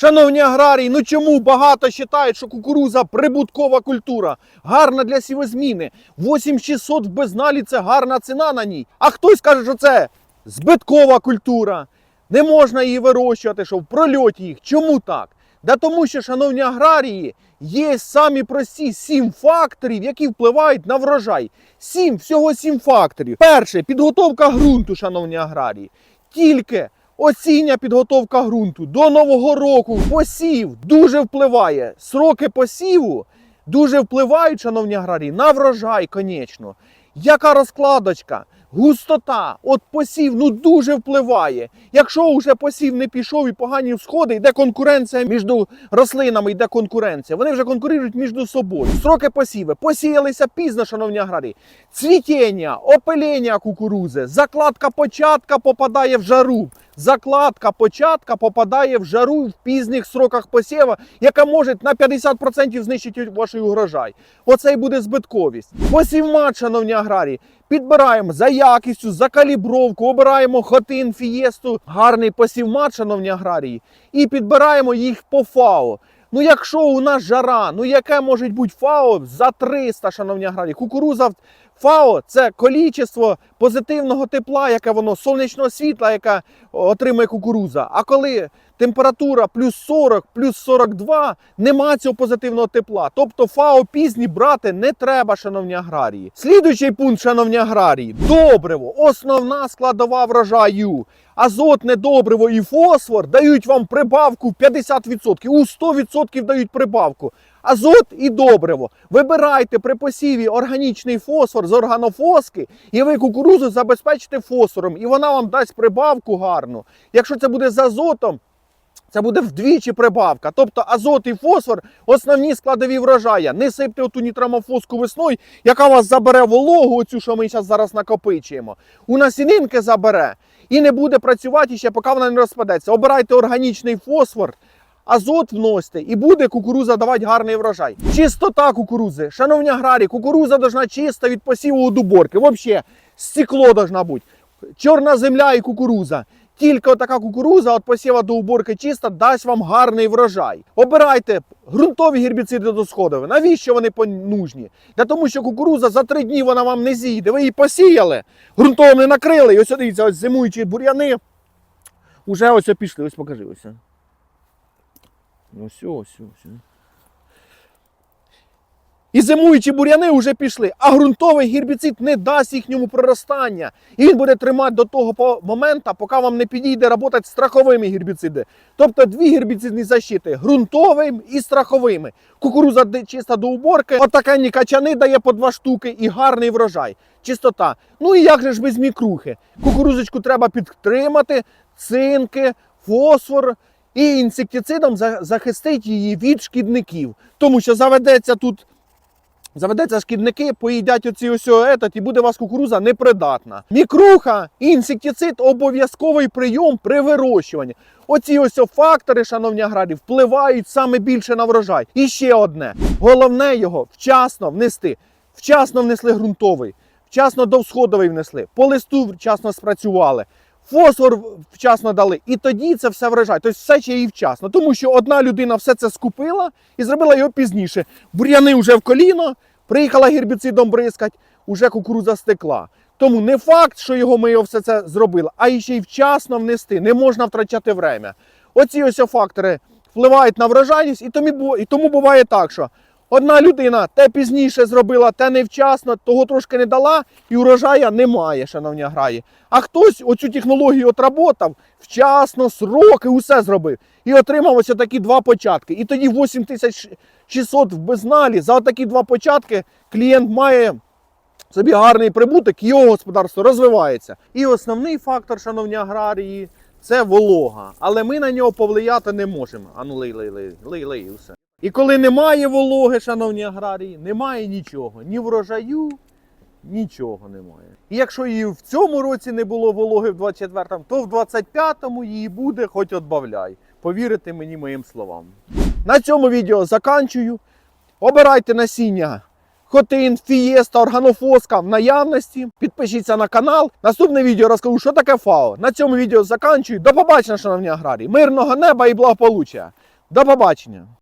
Шановні аграрії, ну чому багато вважають, що кукуруза прибуткова культура, гарна для сівозміни. 8600 в безналі це гарна ціна на ній. А хтось каже, що це збиткова культура. Не можна її вирощувати, що в прольоті їх. Чому так? Да тому що, шановні аграрії, є самі прості сім факторів, які впливають на врожай. Сім, всього сім факторів. Перше підготовка ґрунту, шановні аграрії. Тільки осіння підготовка ґрунту до нового року, посів дуже впливає. Сроки посіву дуже впливають, шановні аграрії, на врожай, конечно. Яка розкладочка? Густота, от посів ну дуже впливає. Якщо вже посів не пішов і погані всходи, йде конкуренція між рослинами, йде конкуренція. Вони вже конкурують між собою. Сроки посіви. Посіялися пізно, шановні аграрії. Цвітіння, опилення кукурузи, закладка початка попадає в жару. Закладка початка попадає в жару в пізніх сроках посіва, яка може на 50% знищити ваш урожай. Оце і буде збитковість. Посівмат, шановні аграрії, підбираємо за якістю, за калібровку, обираємо хотин, фієсту, гарний посівмат, шановні аграрії, і підбираємо їх по ФАО. Ну, якщо у нас жара, ну яке може бути ФАО за 300, шановні аграрії? Кукуруза ФАО це количество позитивного тепла, яке воно сонячного світла, яке отримує кукуруза. А коли температура плюс 40, плюс 42, нема цього позитивного тепла. Тобто ФАО пізні брати не треба, шановні аграрії. Слідуючий пункт, шановні аграрії, добриво, основна складова врожаю. Азотне добриво і фосфор дають вам прибавку 50%, у 100% дають прибавку. Азот і добриво. Вибирайте при посіві органічний фосфор з органофоски, і ви кукурузу забезпечите фосфором, і вона вам дасть прибавку гарну. Якщо це буде з азотом, це буде вдвічі прибавка. Тобто азот і фосфор основні складові врожая. Не сипте оту нітрамофоску весною, яка вас забере вологу, оцю, що ми зараз зараз накопичуємо. У насінинки забере і не буде працювати ще, поки вона не розпадеться. Обирайте органічний фосфор. Азот вносьте і буде кукуруза давати гарний врожай. Чистота кукурузи. Шановні аграрії, кукуруза должна чиста від посіву до уборки. Взагалі, стекло должна бути. Чорна земля і кукуруза. Тільки така кукуруза від посіва до уборки чиста дасть вам гарний врожай. Обирайте ґрунтові гербіциди до сходові. Навіщо вони нужні? Для тому, що кукуруза за три дні вона вам не зійде. Ви її посіяли, ґрунтово не накрили. І ось дивіться, ось зимуючі бур'яни. Уже ось пішли, ось покажи ось. Ось, ось, ось. І зимуючі бур'яни вже пішли, а ґрунтовий гербіцид не дасть їхньому проростання. І він буде тримати до того моменту, поки вам не підійде працювати з страховими гербіцидами. Тобто дві гербіцидні защити ґрунтовим і страховими. Кукуруза чиста до уборки, отакенні качани дає по два штуки і гарний врожай. Чистота. Ну і як же ж без мікрухи? Кукурузочку треба підтримати, цинки, фосфор. І інсектицидом за- захистить її від шкідників. Тому що заведеться тут Заведеться шкідники, поїдять оці ось етат, і буде у вас кукуруза непридатна. Мікруха інсектицид обов'язковий прийом при вирощуванні. Оці ось фактори, шановні аграрії, впливають саме більше на врожай. І ще одне: головне його вчасно внести. Вчасно внесли ґрунтовий, вчасно довсходовий внесли, по листу вчасно спрацювали. Фосфор вчасно дали, і тоді це все врожай. Тобто все ще і вчасно. Тому що одна людина все це скупила і зробила його пізніше. Бур'яни вже в коліно, приїхала гербіцидом бризкать, уже кукуруза стекла. Тому не факт, що його ми його все це зробили, а ще й вчасно внести. Не можна втрачати время. Оці ось фактори впливають на врожайність, і тому буває так, що одна людина те пізніше зробила, те невчасно, того трошки не дала, і урожая немає, шановні аграрії. А хтось оцю технологію отработав, вчасно, сроки, усе зробив. І отримав ось такі два початки. І тоді 8600 в безналі за такі два початки клієнт має собі гарний прибуток, його господарство розвивається. І основний фактор, шановні аграрії, це волога. Але ми на нього повлияти не можемо. Ану, лей, лей, лей, лей, лей, і все. І коли немає вологи, шановні аграрії, немає нічого. Ні врожаю, нічого немає. І якщо її в цьому році не було вологи в 24-му, то в 25-му її буде хоч отбавляй. Повірите мені моїм словам. На цьому відео заканчую. Обирайте насіння Хотин, Фієста, Органофоска в наявності. Підпишіться на канал. Наступне відео розкажу, що таке ФАО. На цьому відео заканчую. До побачення, шановні аграрії. Мирного неба і благополуччя. До побачення.